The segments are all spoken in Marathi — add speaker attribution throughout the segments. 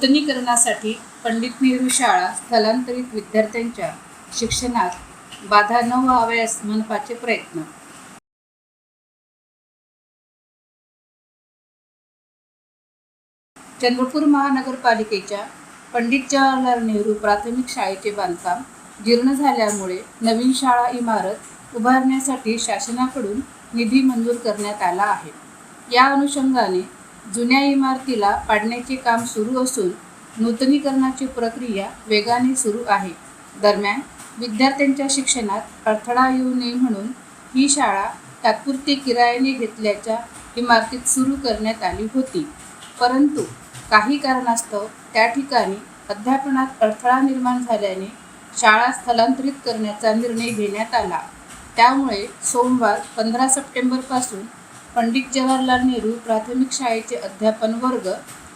Speaker 1: नूतनीकरणासाठी पंडित नेहरू शाळा स्थलांतरित विद्यार्थ्यांच्या शिक्षणात बाधा न व्हाव्यास मनपाचे प्रयत्न. चंद्रपूर महानगरपालिकेच्या पंडित जवाहरलाल नेहरू प्राथमिक शाळेचे बांधकाम जीर्ण झाल्यामुळे नवीन शाळा इमारत उभारण्यासाठी शासनाकडून निधी मंजूर करण्यात आला आहे. या अनुषंगाने जुन्या इमारतीला पाडण्याचे काम सुरू असून नूतनीकरणाची प्रक्रिया वेगाने सुरू आहे. दरम्यान विद्यार्थ्यांच्या शिक्षणात अडथळा येऊ नये म्हणून ही शाळा तात्पुरती किरायाने घेतल्याच्या इमारतीत सुरू करण्यात आली होती. परंतु काही कारणास्तव त्या ठिकाणी अध्यापनात अडथळा निर्माण झाल्याने शाळा स्थलांतरित करण्याचा निर्णय घेण्यात आला. त्यामुळे सोमवार पंधरा सप्टेंबरपासून पंडित जवाहरलाल नेहरू प्राथमिक शाळेचे अध्यापन वर्ग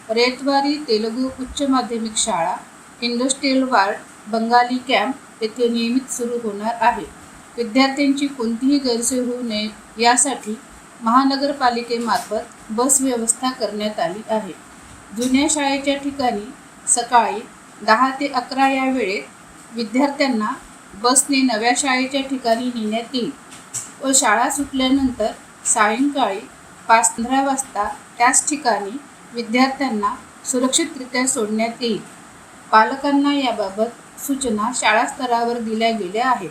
Speaker 1: रेतवारी तेलुगू उच्च माध्यमिक शाळा इंडस्ट्रीयल वार्ड बंगाली कॅम्प येथे नियमित सुरू होणार आहे. विद्यार्थ्यांची कोणतीही गैरसोय होऊ नये यासाठी महानगरपालिकेमार्फत बस व्यवस्था करण्यात आली आहे. जुन्या शाळेच्या ठिकाणी सकाळी दहा ते अकरा या वेळेत विद्यार्थ्यांना बसने नव्या शाळेच्या ठिकाणी नेण्यात येईल व शाळा सुटल्यानंतर सायंकाळी पाच पंधरा वाजता त्याच ठिकाणी विद्यार्थ्यांना सुरक्षितरित्या सोडण्यात येईल. पालकांना याबाबत सूचना शाळा स्तरावर दिल्या गेल्या आहेत.